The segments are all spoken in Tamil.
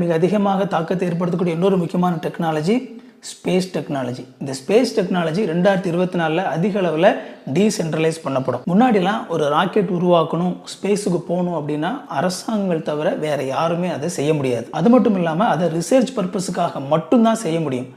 மிக அதிகமாக தாக்கத்தை ஏற்படுத்தக்கூடிய இன்னொரு முக்கியமான டெக்னாலஜி ஸ்பேஸ் டெக்னாலஜி இந்த ஸ்பேஸ் டெக்னாலஜி ரெண்டாயிரத்தி இருபத்தி நாலில் அதிக அளவில் டீசென்ட்ரலைஸ் பண்ணப்படும். முன்னாடிலாம் ஒரு ராக்கெட் உருவாக்கணும் ஸ்பேஸுக்கு போகணும் அப்படின்னா அரசாங்கங்கள் தவிர வேற யாருமே அதை செய்ய முடியாது. அது மட்டும் இல்லாமல் அதை ரிசர்ச் பர்பஸுக்காக மட்டும்தான் செய்ய முடியும்.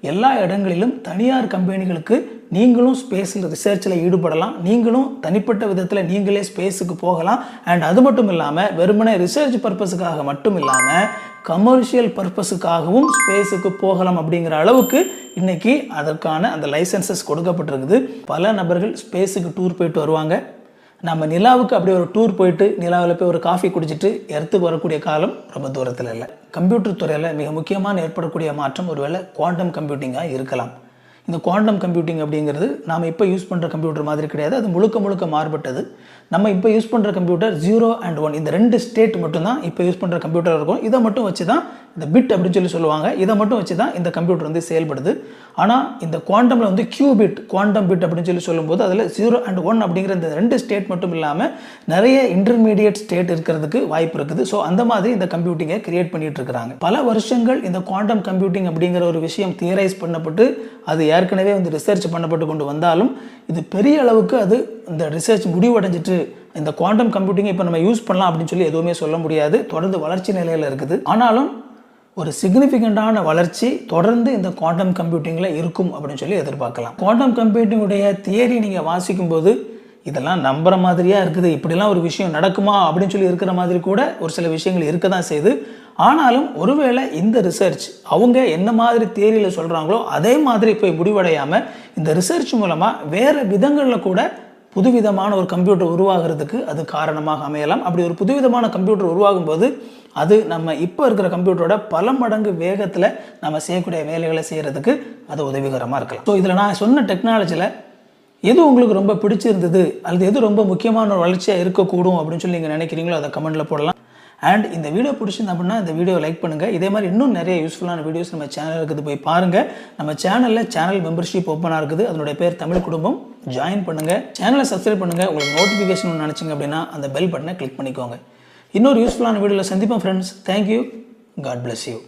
எல்லா இடங்களிலும் தனியார் கம்பெனிகளுக்கு நீங்களும் ஸ்பேஸில் ரிசர்ச்சில் ஈடுபடலாம். நீங்களும் தனிப்பட்ட விதத்தில் நீங்களே ஸ்பேஸுக்கு போகலாம். அண்ட் அது மட்டும் இல்லாமல் வெறுமனே ரிசர்ச் பர்பஸுக்காக மட்டும் இல்லாமல் கமர்ஷியல் பர்பஸுக்காகவும் ஸ்பேஸுக்கு போகலாம் அப்படிங்கிற அளவுக்கு இன்னைக்கு அதற்கான அந்த லைசன்சஸ் கொடுக்கப்பட்டிருக்குது. பல நபர்கள் ஸ்பேஸுக்கு டூர் போயிட்டு வருவாங்க. நம்ம நிலாவுக்கு அப்படியே ஒரு டூர் போயிட்டு நிலாவில் போய் ஒரு காஃபி குடிச்சிட்டு எர்த்துக்கு வரக்கூடிய காலம் ரொம்ப தூரத்தில் இல்லை. கம்ப்யூட்டர் துறையில் மிக முக்கியமான ஏற்படக்கூடிய மாற்றம் ஒருவேளை குவாண்டம் கம்ப்யூட்டிங்காக இருக்கலாம். இந்த குவாண்டம் கம்ப்யூட்டிங் அப்படிங்கிறது நாம் இப்போ யூஸ் பண்ணுற கம்ப்யூட்டர் மாதிரி கிடையாது. அது முழுக்க முழுக்க மாறுபட்டது. நம்ம இப்போ யூஸ் பண்ணுற கம்ப்யூட்டர் ஜீரோ அண்ட் ஒன் இந்த ரெண்டு ஸ்டேட் மட்டும்தான் இப்போ யூஸ் பண்ணுற கம்ப்யூட்டர் இருக்கும். இதை மட்டும் வச்சு தான் இந்த பிட் அப்படின்னு சொல்லி சொல்லுவாங்க. இதை மட்டும் வச்சு தான் இந்த கம்ப்யூட்டர் வந்து செயல்படுது. ஆனால் இந்த குவாண்டமில் வந்து கியூ பிட் குவாண்டம் பிட் அப்படின்னு சொல்லி சொல்லும்போது அதில் ஜீரோ அண்ட் ஒன் அப்படிங்கிற இந்த ரெண்டு ஸ்டேட் மட்டும் இல்லாமல் நிறைய இன்டர்மீடியட் ஸ்டேட் இருக்கிறதுக்கு வாய்ப்பு இருக்குது. ஸோ அந்த மாதிரி இந்த கம்ப்யூட்டிங்கை கிரியேட் பண்ணிட்டு இருக்கிறாங்க. பல வருஷங்கள் இந்த குவாண்டம் கம்ப்யூட்டிங் அப்படிங்கிற ஒரு விஷயம் தியரைஸ் பண்ணப்பட்டு அது ஏற்கனவே வந்து ரிசர்ச் பண்ணப்பட்டு கொண்டு வந்தாலும் இது பெரிய அளவுக்கு அது இந்த ரிசர்ச் முடிவடைஞ்சிட்டு இந்த குவாண்டம் கம்ப்யூட்டிங்கை இப்போ நம்ம யூஸ் பண்ணலாம் அப்படின்னு சொல்லி எதுவுமே சொல்ல முடியாது. தொடர்ந்து வளர்ச்சி நிலையில் இருக்குது. ஆனாலும் ஒரு சிக்னிஃபிகண்ட்டான வளர்ச்சி தொடர்ந்து இந்த குவாண்டம் கம்ப்யூட்டிங்கில் இருக்கும் அப்படின்னு சொல்லி எதிர்பார்க்கலாம். குவாண்டம் கம்ப்யூட்டிங்குடைய தியரி நீங்கள் வாசிக்கும்போது இதெல்லாம் நம்புகிற மாதிரியாக இருக்குது இப்படிலாம் ஒரு விஷயம் நடக்குமா அப்படின்னு சொல்லி இருக்கிற மாதிரி கூட ஒரு சில விஷயங்கள் இருக்க தான் செய்யுது. ஆனாலும் ஒருவேளை இந்த ரிசர்ச் அவங்க என்ன மாதிரி தேரியில் சொல்கிறாங்களோ அதே மாதிரி போய் முடிவடையாமல் இந்த ரிசர்ச் மூலமாக வேறு விதங்களில் கூட புதுவிதமான ஒரு கம்ப்யூட்டர் உருவாகிறதுக்கு அது காரணமாக அமையலாம். அப்படி ஒரு புதுவிதமான கம்ப்யூட்டர் உருவாகும் போது அது நம்ம இப்போ இருக்கிற கம்ப்யூட்டரோட பல மடங்கு வேகத்தில் நம்ம செய்யக்கூடிய வேலைகளை செய்கிறதுக்கு அது உதவிகரமாக இருக்கலாம். ஸோ இதில் நான் சொன்ன டெக்னாலஜியில் எது உங்களுக்கு ரொம்ப பிடிச்சிருந்தது? அல்லது எது ரொம்ப முக்கியமான ஒரு வளர்ச்சியாக இருக்கக்கூடும் அப்படின்னு சொல்லி நீங்கள் நினைக்கிறீங்களோ அதை கமெண்டில் போடலாம். அண்ட் இந்த வீடியோ பிடிச்சிருந்தா அப்படின்னா இந்த வீடியோ லைக் பண்ணுங்கள் இதே மாதிரி இன்னும் நிறைய யூஸ்ஃபுல்லான வீடியோஸ் நம்ம சேனல் இருக்குது போய் பாருங்கள் நம்ம சேனலில் சேனல் மெம்பர்ஷிப் ஓப்பனாக இருக்குது. அதனுடைய பேர் தமிழ் குடும்பம். ஜாயின் பண்ணுங்கள் சேனலை சப்ஸ்கிரைப் பண்ணுங்கள் உங்களுக்கு நோட்டிஃபிகேஷன் நினச்சிங்க அப்படின்னா அந்த பெல் பட்டனை கிளிக் பண்ணிக்கோங்க. இன்னொரு யூஸ்ஃபுல்லான வீடியோவில் சந்திப்போம் friends thank you god bless you